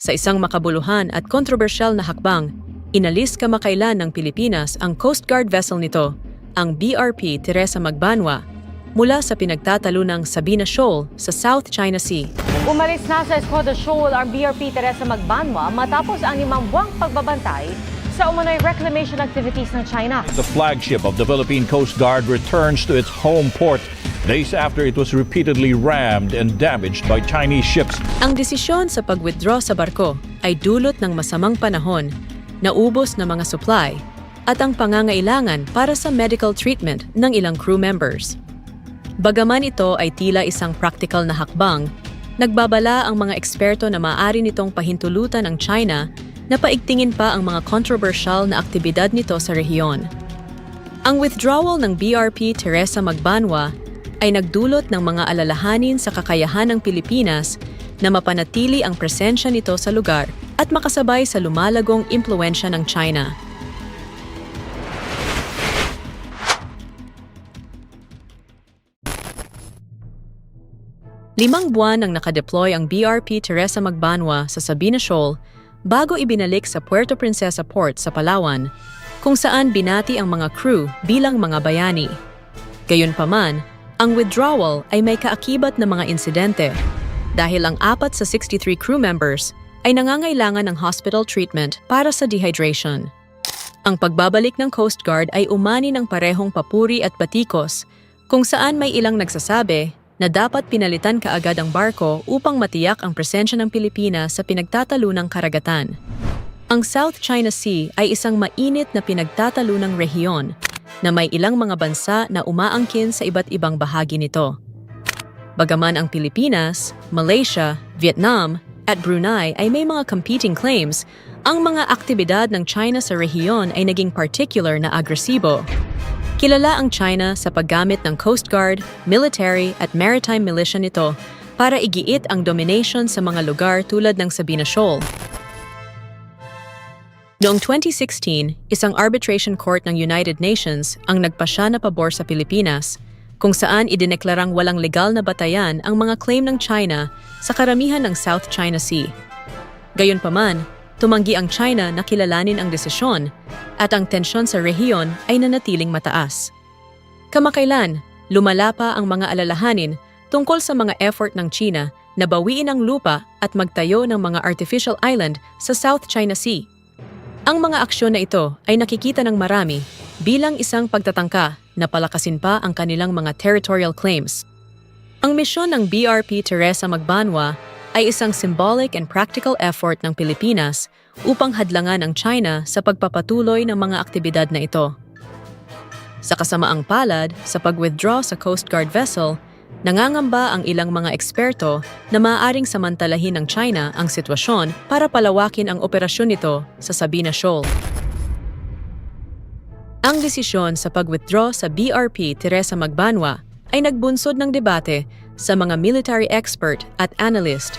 Sa isang makabuluhan at kontrobersyal na hakbang, inalis kamakailan ng Pilipinas ang Coast Guard vessel nito, ang BRP Teresa Magbanwa, mula sa pinagtatalunang Sabina Shoal sa South China Sea. Umalis na sa Escoda Shoal ang BRP Teresa Magbanwa matapos ang limang buwang pagbabantay sa umano'y reclamation activities ng China. The flagship of the Philippine Coast Guard returns to its home port days after it was repeatedly rammed and damaged by Chinese ships. Ang desisyon sa pag-withdraw sa barko ay dulot ng masamang panahon, naubos na mga supply, at ang pangangailangan para sa medical treatment ng ilang crew members. Bagaman ito ay tila isang practical na hakbang, nagbabala ang mga eksperto na maaari nitong pahintulutan ang China na paigtingin pa ang mga controversial na aktibidad nito sa rehiyon. Ang withdrawal ng BRP Teresa Magbanwa ay nagdulot ng mga alalahanin sa kakayahan ng Pilipinas na mapanatili ang presensya nito sa lugar at makasabay sa lumalagong impluensya ng China. Limang buwan nang nakadeploy ang BRP Teresa Magbanwa sa Sabina Shoal bago ibinalik sa Puerto Princesa Port sa Palawan, kung saan binati ang mga crew bilang mga bayani. Gayunpaman, ang withdrawal ay may kaakibat na mga insidente dahil ang apat sa 63 crew members ay nangangailangan ng hospital treatment para sa dehydration. Ang pagbabalik ng Coast Guard ay umani ng parehong papuri at batikos kung saan may ilang nagsasabi na dapat pinalitan kaagad ang barko upang matiyak ang presensya ng Pilipinas sa pinagtatalunang karagatan. Ang South China Sea ay isang mainit na pinagtatalunang rehiyon na may ilang mga bansa na umaangkin sa iba't ibang bahagi nito. Bagaman ang Pilipinas, Malaysia, Vietnam at Brunei ay may mga competing claims, ang mga aktibidad ng China sa rehiyon ay naging particular na agresibo. Kilala ang China sa paggamit ng Coast Guard, military at maritime militia nito para igiit ang domination sa mga lugar tulad ng Sabina Shoal. Noong 2016, isang arbitration court ng United Nations ang nagpasya na pabor sa Pilipinas, kung saan idineklarang walang legal na batayan ang mga claim ng China sa karamihan ng South China Sea. Gayunpaman, tumanggi ang China na kilalanin ang desisyon at ang tensyon sa rehiyon ay nanatiling mataas. Kamakailan, lumala pa ang mga alalahanin tungkol sa mga effort ng China na bawiin ang lupa at magtayo ng mga artificial island sa South China Sea. Ang mga aksyon na ito ay nakikita ng marami bilang isang pagtatangka na palakasin pa ang kanilang mga territorial claims. Ang misyon ng BRP Teresa Magbanwa ay isang symbolic and practical effort ng Pilipinas upang hadlangan ang China sa pagpapatuloy ng mga aktibidad na ito. Sa kasamaang palad, sa pag-withdraw sa Coast Guard vessel, nangangamba ang ilang mga eksperto na maaaring samantalahin ng China ang sitwasyon para palawakin ang operasyon nito sa Sabina Shoal. Ang desisyon sa pag-withdraw sa BRP Teresa Magbanwa ay nagbunsod ng debate sa mga military expert at analyst.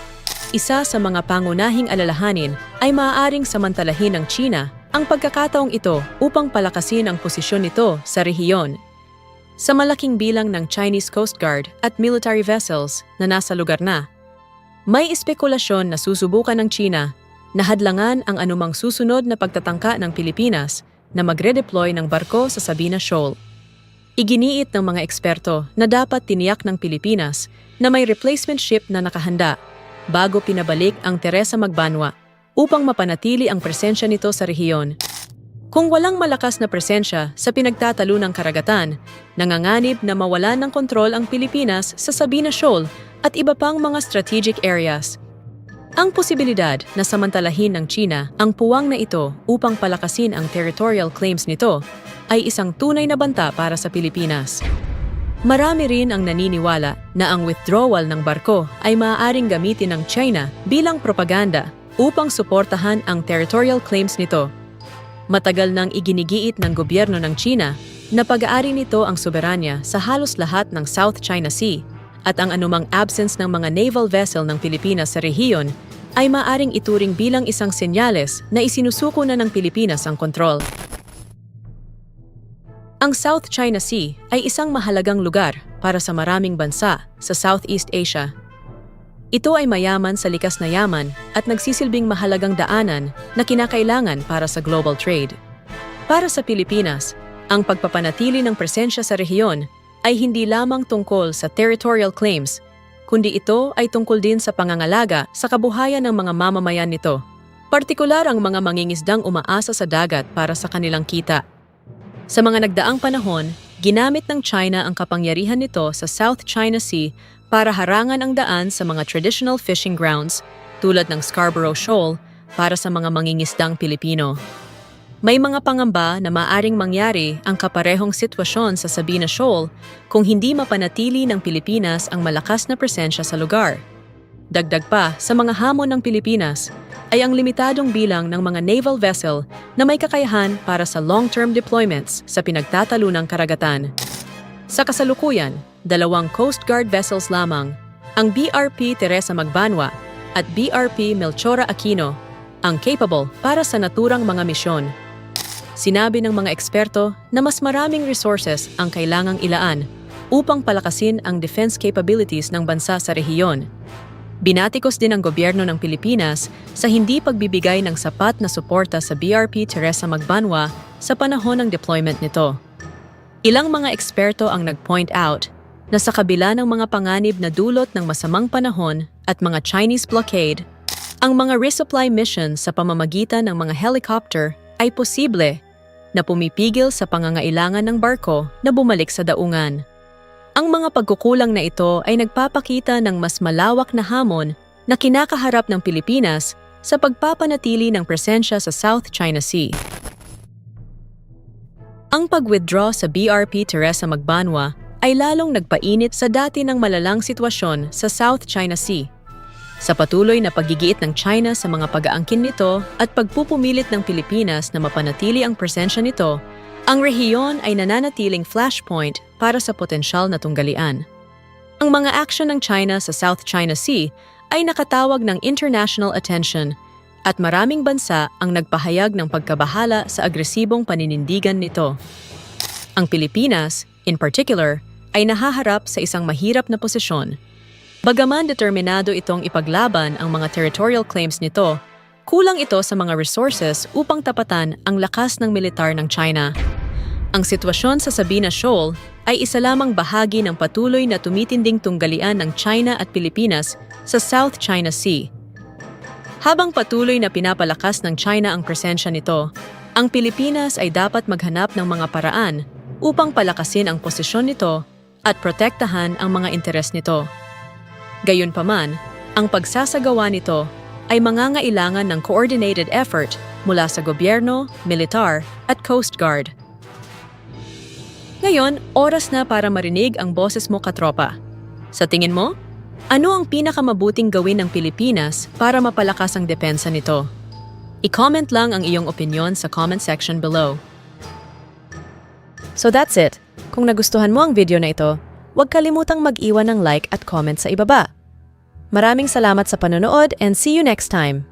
Isa sa mga pangunahing alalahanin ay maaaring samantalahin ng China ang pagkakataong ito upang palakasin ang posisyon nito sa rehiyon. Sa malaking bilang ng Chinese Coast Guard at military vessels na nasa lugar na, may espekulasyon na susubukan ng China na hadlangan ang anumang susunod na pagtatangka ng Pilipinas na magre-deploy ng barko sa Sabina Shoal. Iginiit ng mga eksperto na dapat tiniyak ng Pilipinas na may replacement ship na nakahanda bago pinabalik ang Teresa Magbanwa upang mapanatili ang presensya nito sa rehiyon. Kung walang malakas na presensya sa pinagtatalo ng karagatan, nanganganib na mawalan ng kontrol ang Pilipinas sa Sabina Shoal at iba pang mga strategic areas. Ang posibilidad na samantalahin ng China ang puwang na ito upang palakasin ang territorial claims nito ay isang tunay na banta para sa Pilipinas. Marami rin ang naniniwala na ang withdrawal ng barko ay maaaring gamitin ng China bilang propaganda upang suportahan ang territorial claims nito. Matagal nang iginigiit ng gobyerno ng China na pag-aari nito ang soberanya sa halos lahat ng South China Sea at ang anumang absence ng mga naval vessel ng Pilipinas sa rehiyon ay maaring ituring bilang isang senyales na isinusuko na ng Pilipinas ang kontrol. Ang South China Sea ay isang mahalagang lugar para sa maraming bansa sa Southeast Asia. Ito ay mayaman sa likas na yaman at nagsisilbing mahalagang daanan na kinakailangan para sa global trade. Para sa Pilipinas, ang pagpapanatili ng presensya sa rehiyon ay hindi lamang tungkol sa territorial claims, kundi ito ay tungkol din sa pangangalaga sa kabuhayan ng mga mamamayan nito. Partikular ang mga mangingisdang umaasa sa dagat para sa kanilang kita. Sa mga nagdaang panahon, ginamit ng China ang kapangyarihan nito sa South China Sea para harangan ang daan sa mga traditional fishing grounds tulad ng Scarborough Shoal para sa mga mangingisdang Pilipino. May mga pangamba na maaring mangyari ang kaparehong sitwasyon sa Sabina Shoal kung hindi mapanatili ng Pilipinas ang malakas na presensya sa lugar. Dagdag pa sa mga hamon ng Pilipinas ay ang limitadong bilang ng mga naval vessel na may kakayahan para sa long-term deployments sa pinagtatalunang karagatan. Sa kasalukuyan, dalawang Coast Guard vessels lamang, ang BRP Teresa Magbanwa at BRP Melchora Aquino, ang capable para sa naturang mga misyon. Sinabi ng mga eksperto na mas maraming resources ang kailangang ilaan upang palakasin ang defense capabilities ng bansa sa rehiyon. Binatikos din ang gobyerno ng Pilipinas sa hindi pagbibigay ng sapat na suporta sa BRP Teresa Magbanwa sa panahon ng deployment nito. Ilang mga eksperto ang nag-point out na sa kabila ng mga panganib na dulot ng masamang panahon at mga Chinese blockade, ang mga resupply missions sa pamamagitan ng mga helicopter ay posible na pumipigil sa pangangailangan ng barko na bumalik sa daungan. Ang mga pagkukulang na ito ay nagpapakita ng mas malawak na hamon na kinakaharap ng Pilipinas sa pagpapanatili ng presensya sa South China Sea. Ang pag-withdraw sa BRP Teresa Magbanwa ay lalong nagpainit sa dati ng malalang sitwasyon sa South China Sea. Sa patuloy na paggigiit ng China sa mga pag-aangkin nito at pagpupumilit ng Pilipinas na mapanatili ang presensya nito, ang rehiyon ay nananatiling flashpoint para sa potensyal na tunggalian. Ang mga aksyon ng China sa South China Sea ay nakatawag ng international attention at maraming bansa ang nagpahayag ng pagkabahala sa agresibong paninindigan nito. Ang Pilipinas, in particular, ay nahaharap sa isang mahirap na posisyon. Bagaman determinado itong ipaglaban ang mga territorial claims nito, kulang ito sa mga resources upang tapatan ang lakas ng militar ng China. Ang sitwasyon sa Sabina Shoal ay isa lamang bahagi ng patuloy na tumitinding tunggalian ng China at Pilipinas sa South China Sea. Habang patuloy na pinapalakas ng China ang presensya nito, ang Pilipinas ay dapat maghanap ng mga paraan upang palakasin ang posisyon nito at protektahan ang mga interes nito. Gayunpaman, ang pagsasagawa nito ay mangangailangan ng coordinated effort mula sa gobyerno, militar at Coast Guard. Ngayon, oras na para marinig ang boses mo katropa. Sa tingin mo, ano ang pinakamabuting gawin ng Pilipinas para mapalakas ang depensa nito? I-comment lang ang iyong opinion sa comment section below. So that's it. Kung nagustuhan mo ang video na ito, huwag kalimutang mag-iwan ng like at comment sa ibaba. Maraming salamat sa panonood and see you next time!